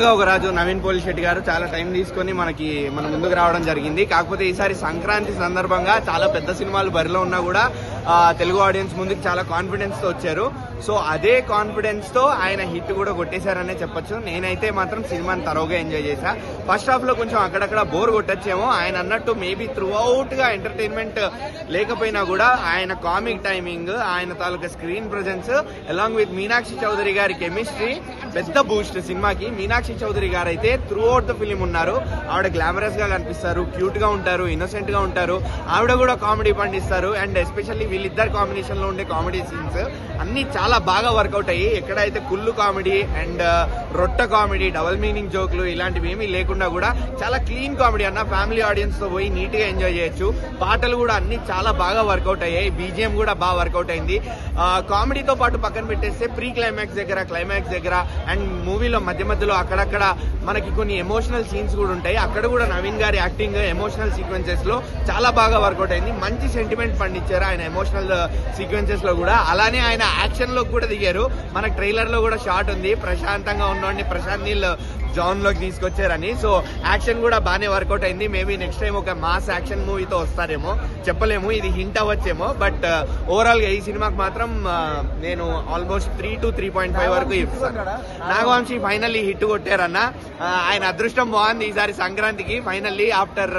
అనగా ఒక రాజు నవీన్ పోలి శెట్టి గారు చాలా టైం తీసుకొని మనకి మన ముందుకు రావడం జరిగింది. కాకపోతే ఈసారి సంక్రాంతి సందర్భంగా చాలా పెద్ద సినిమాలు బరిలో ఉన్నా కూడా తెలుగు ఆడియన్స్ ముందుకు చాలా కాన్ఫిడెన్స్తో వచ్చారు. సో అదే కాన్ఫిడెన్స్తో ఆయన హిట్ కూడా కొట్టేశారనే చెప్పొచ్చు. నేనైతే మాత్రం సినిమాని తరోగా ఎంజాయ్ చేశా. ఫస్ట్ హాఫ్లో కొంచెం అక్కడక్కడ బోర్ కొట్టచ్చేమో. ఆయన అన్నట్టు మేబీ త్రూ అవుట్గా ఎంటర్టైన్మెంట్ లేకపోయినా కూడా ఆయన కామిక్ టైమింగ్ ఆయన తాలూకా screen presence along with Meenakshi Chaudhary గారి కెమిస్ట్రీ పెద్ద బూస్ట్ సినిమాకి. మీనాక్షి చౌదరి గారు అయితే త్రూ అవుట్ ద ఫిలిం ఉన్నారు. ఆవిడ గ్లామరస్గా కనిపిస్తారు క్యూట్గా ఉంటారు ఇన్నోసెంట్గా ఉంటారు. ఆవిడ కూడా కామెడీ పండిస్తారు. అండ్ ఎస్పెషల్లీ వీళ్ళిద్దరు కాంబినేషన్లో ఉండే కామెడీ సీన్స్ అన్ని చాలా చాలా బాగా వర్కౌట్ అయ్యి ఎక్కడైతే కుళ్ళు కామెడీ అండ్ uh, రొట్ట కామెడీ డబల్ మీనింగ్ జోక్లు ఇలాంటివి ఏమీ లేకుండా కూడా చాలా క్లీన్ కామెడీ అన్న ఫ్యామిలీ ఆడియన్స్తో పోయి నీట్గా ఎంజాయ్ చేయొచ్చు. పాటలు కూడా అన్ని చాలా బాగా వర్కౌట్ అయ్యాయి. బీజిఎం కూడా బాగా వర్కౌట్ అయింది. కామెడీతో పాటు పక్కన పెట్టేస్తే ప్రీ క్లైమాక్స్ దగ్గర క్లైమాక్స్ దగ్గర అండ్ మూవీలో మధ్య మధ్యలో అక్కడక్కడ మనకి కొన్ని ఎమోషనల్ సీన్స్ కూడా ఉంటాయి. అక్కడ కూడా నవీన్ గారి యాక్టింగ్ ఎమోషనల్ సీక్వెన్సెస్లో చాలా బాగా వర్కౌట్ అయింది. మంచి సెంటిమెంట్ పండించారు ఆయన ఎమోషనల్ సీక్వెన్సెస్ uh, లో కూడా. అలానే ఆయన యాక్షన్లో కూడా దిగారు. మనకి ట్రైలర్లో కూడా షాట్ ఉంది. ప్రశాంతంగా ఉన్నోడిని ప్రశాంత్ నీల్ జాన్లోకి తీసుకొచ్చారని. సో యాక్షన్ కూడా బాగానే వర్కౌట్ అయింది. మేబీ నెక్స్ట్ టైం ఒక మాస్ యాక్షన్ మూవీతో వస్తారేమో. చెప్పలేము. ఇది హింట్ అవ్వచ్చేమో. బట్ uh, ఓవరాల్గా ఈ సినిమాకి మాత్రం uh, నేను almost three to three point five వరకు ఇస్తాను నాగవంశీ ఫైనల్లీ హిట్ కొట్టారన్న. Uh, ఆయన అదృష్టం బాగుంది ఈసారి సంక్రాంతికి. ఫైనల్లీ ఆఫ్టర్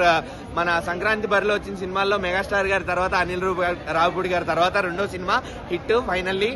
మన సంక్రాంతి బరిలో వచ్చిన సినిమాల్లో మెగాస్టార్ గారి తర్వాత అనిల్ రూప్ రావుపూడి గారి తర్వాత రెండో సినిమా హిట్. ఫైనల్లీ